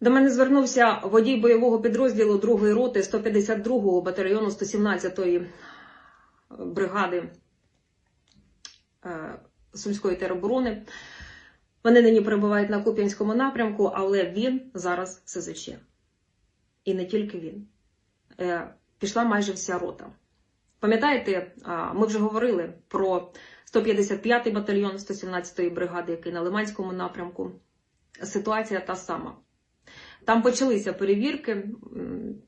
До мене звернувся водій бойового підрозділу 2-ї роти 152-го батальйону 117-ї бригади е, Сумської тероборони. Вони нині перебувають на Куп'янському напрямку, але він зараз в СЗЧ. І не тільки він. Е, Пішла майже вся рота. Пам'ятаєте, ми вже говорили про 155-й батальйон 117-ї бригади, який на Лиманському напрямку. Ситуація та сама. Там почалися перевірки,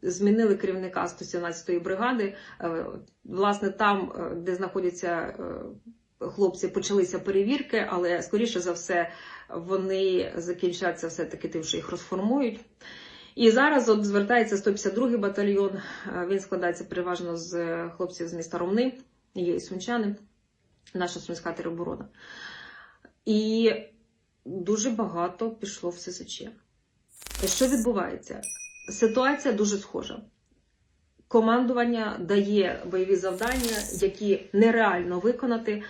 змінили керівника 117-ї бригади. Е, Власне, там, е, де знаходяться е, хлопці, почалися перевірки, але скоріше за все вони закінчаться все-таки тим, що їх розформують. І зараз от звертається 152-й батальйон. Він складається переважно з хлопців з міста Ромни, є і сумчани, наша сумська тероборона. І дуже багато пішло в ССЧ. Що відбувається? Ситуація дуже схожа. Командування дає бойові завдання, які нереально виконати.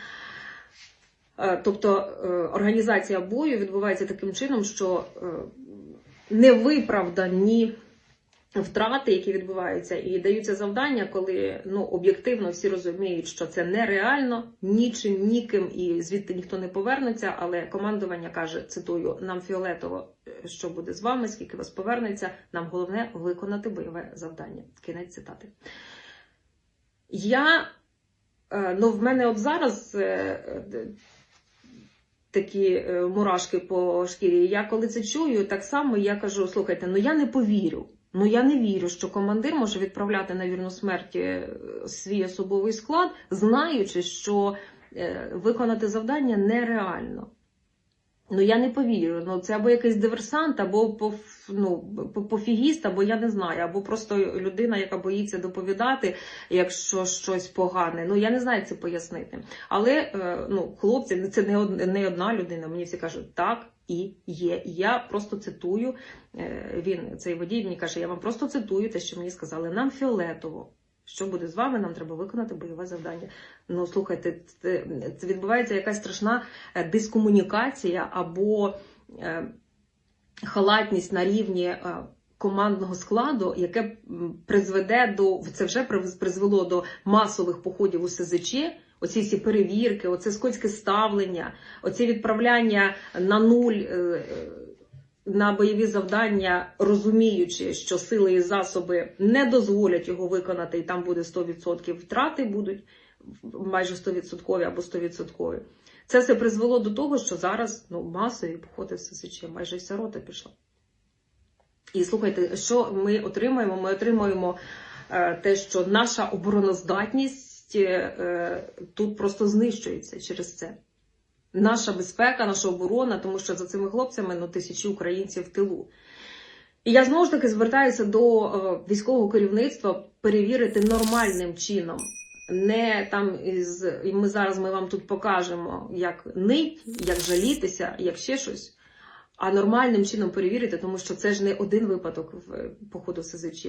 Е, Тобто е, організація бою відбувається таким чином, що е, невиправдані втрати, які відбуваються, і даються завдання, коли ну, об'єктивно всі розуміють, що це нереально, нічим, ніким, і звідти ніхто не повернеться. Але командування каже: цитую, нам фіолетово, що буде з вами, скільки вас повернеться. Нам головне виконати бойове завдання. Кінець цитати. Я е, ну, в мене от зараз. е, е, Такі мурашки по шкірі. Я коли це чую, так само я кажу: слухайте, ну я не повірю. Ну я не вірю, що командир може відправляти на вірну смерть свій особовий склад, знаючи, що виконати завдання нереально. Ну я не повірю. Ну це або якийсь диверсант, або ну, по- пофігіст, або я не знаю, або просто людина, яка боїться доповідати, якщо щось погане. Ну я не знаю, це пояснити. Але е, ну, хлопці, це не од- не одна людина. Мені всі кажуть, так і є. Я просто цитую. е, Він цей водій мені каже, я вам просто цитую те, що мені сказали. Нам фіолетово. Що буде з вами? Нам треба виконати бойове завдання. Ну слухайте, це, відбувається якась страшна е, дискомунікація або е, халатність на рівні е, командного складу, яке призведе до це вже призвело до масових походів у СЗЧ. Оці всі перевірки, оце скотське ставлення, оці відправляння на нуль на бойові завдання, розуміючи, що сили і засоби не дозволять його виконати, і там буде 100% втрати будуть майже 100% або 100%. Це все призвело до того, що зараз ну, масові походи в ССЧ, майже вся рота пішла. І слухайте, що ми отримаємо? Ми отримаємо е, те, що наша обороноздатність е, тут просто знищується через це. Наша безпека, наша оборона, тому що за цими хлопцями ну, тисячі українців в тилу. І я знову ж таки звертаюся до е, військового керівництва перевірити нормальним чином. Не там із і ми зараз ми вам тут покажемо, як нить, як жалітися, як ще щось, а нормальним чином перевірити, тому що це ж не один випадок в е, походу СЗЧ.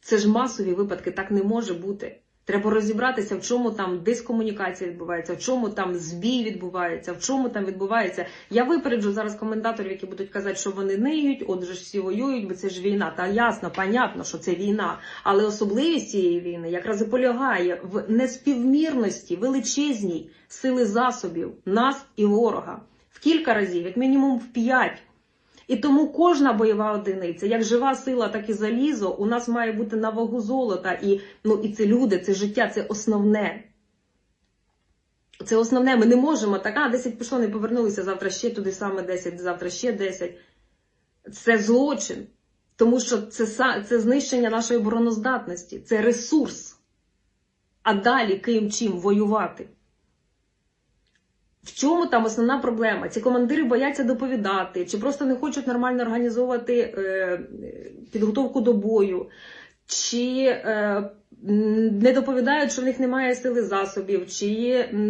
Це ж масові випадки, так не може бути. Треба розібратися, в чому там дискомунікація відбувається, в чому там збій відбувається, в чому там відбувається. Я випереджу зараз коментаторів, які будуть казати, що вони ниють, отже ж всі воюють, бо це ж війна. Та ясно, понятно, що це війна. Але особливість цієї війни якраз і полягає в неспівмірності величезній сили засобів нас і ворога в кілька разів, як мінімум в п'ять. І тому кожна бойова одиниця, як жива сила, так і залізо, у нас має бути на вагу золота. І, ну, і це люди, це життя, це основне. Це основне. Ми не можемо так, а 10 пішло, не повернулися, завтра ще туди саме 10, завтра ще 10. Це злочин. Тому що це, це знищення нашої обороноздатності, це ресурс. А далі ким чим воювати. В чому там основна проблема? Ці командири бояться доповідати, чи просто не хочуть нормально організовувати е, підготовку до бою, чи е, не доповідають, що в них немає сили засобів, чи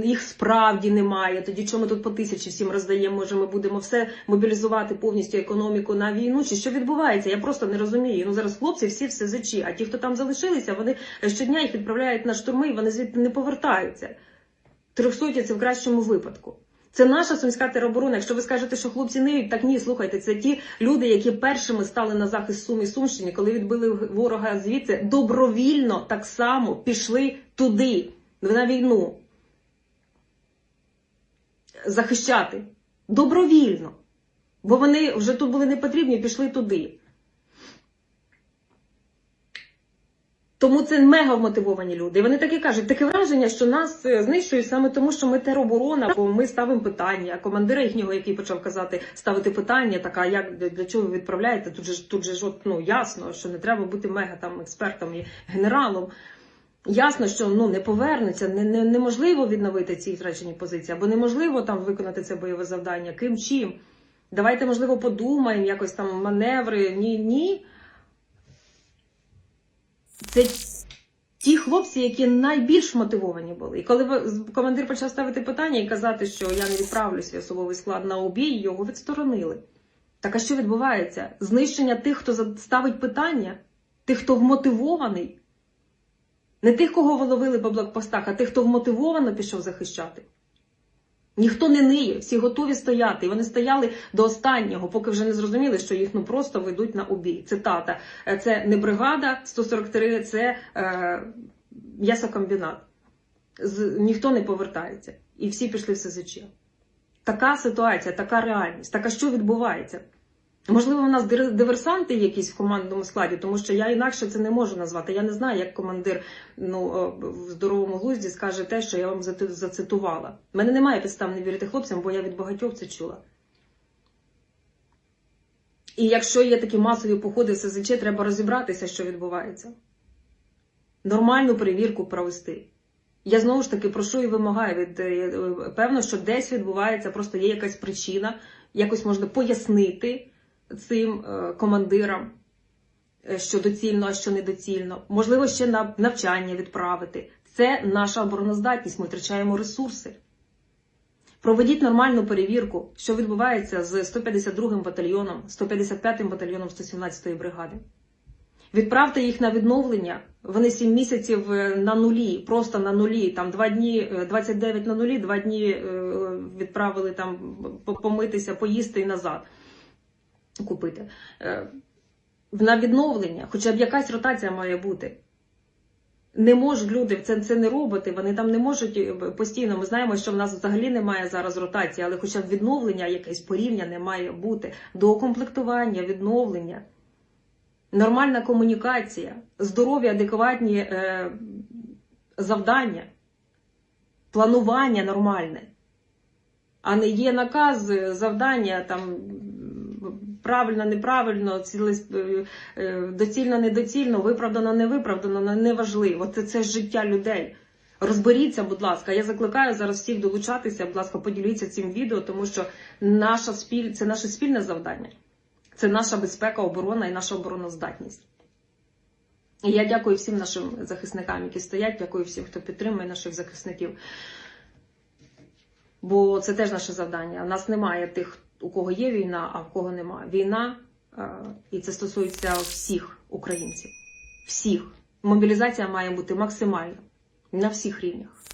їх справді немає. Тоді чому ми тут по тисячі всім роздаємо? Може, ми будемо все мобілізувати повністю економіку на війну? Чи що відбувається? Я просто не розумію. Ну зараз хлопці всі в СЗЧ, а ті, хто там залишилися, вони щодня їх відправляють на штурми, і вони звідти не повертаються. Трьохсоті це в кращому випадку. Це наша сумська тероборона. Якщо ви скажете, що хлопці ниють, так ні, слухайте, це ті люди, які першими стали на захист Сум і Сумщини, коли відбили ворога звідси, добровільно так само пішли туди, на війну. Захищати. Добровільно. Бо вони вже тут були не потрібні, пішли туди. Тому це мега вмотивовані люди. Вони так і кажуть, таке враження, що нас е, знищують саме тому, що ми тероборона, бо ми ставимо питання. Командира їхнього, який почав казати, ставити питання, така як для чого ви відправляєте? Тут же тут же ж от, ну ясно, що не треба бути мега там експертом і генералом. Ясно, що ну не повернуться, не, не, неможливо відновити ці втрачені позиції, або неможливо там виконати це бойове завдання. Ким чим? Давайте, можливо, подумаємо, якось там маневри. Ні, ні. Це ті хлопці, які найбільш мотивовані були. І коли командир почав ставити питання і казати, що я не відправлю свій особовий склад на обій, його відсторонили. Так а що відбувається? Знищення тих, хто ставить питання, тих, хто вмотивований. Не тих, кого ви ловили по блокпостах, а тих, хто вмотивовано пішов захищати. Ніхто не ниє, всі готові стояти. І вони стояли до останнього, поки вже не зрозуміли, що їх ну просто ведуть на обій. Цитата. Е, Це не бригада 143, це е, м'ясокомбінат. З, ніхто не повертається. І всі пішли в СЗЧ. Така ситуація, така реальність. Так а що відбувається? Можливо, у нас диверсанти якісь в командному складі, тому що я інакше це не можу назвати. Я не знаю, як командир ну, в здоровому глузді скаже те, що я вам зацитувала. У мене немає підстав не вірити хлопцям, бо я від багатьох це чула. І якщо є такі масові походи в СЗЧ, треба розібратися, що відбувається. Нормальну перевірку провести. Я знову ж таки прошу і вимагаю від е, е, певно, що десь відбувається, просто є якась причина, якось можна пояснити цим е, командирам, е, що доцільно, а що недоцільно. Можливо, ще на навчання відправити. Це наша обороноздатність, ми втрачаємо ресурси. Проведіть нормальну перевірку, що відбувається з 152-м батальйоном, 155-м батальйоном 117-ї бригади. Відправте їх на відновлення. Вони 7 місяців е, на нулі, просто на нулі. Там 2 дні, е, 29 на нулі, 2 дні відправили там помитися, поїсти і назад купити. Е, На відновлення, хоча б якась ротація має бути. Не можуть люди, це, це не роботи, вони там не можуть е, постійно. Ми знаємо, що в нас взагалі немає зараз ротації, але хоча б відновлення, якесь порівняння має бути. Доукомплектування, відновлення, нормальна комунікація, здорові, адекватні е, завдання, планування нормальне. А не є наказ, е, завдання там правильно, неправильно, е, доцільно, недоцільно, виправдано, не виправдано, неважливо. Це, це життя людей. Розберіться, будь ласка. Я закликаю зараз всіх долучатися. Будь ласка, поділіться цим відео, тому що наша спіль... це наше спільне завдання. Це наша безпека, оборона і наша обороноздатність. І я дякую всім нашим захисникам, які стоять. Дякую всім, хто підтримує наших захисників. Бо це теж наше завдання. У нас немає тих, у кого є війна, а в кого немає. Війна, е, і це стосується всіх українців. Всіх. Мобілізація має бути максимальна на всіх рівнях.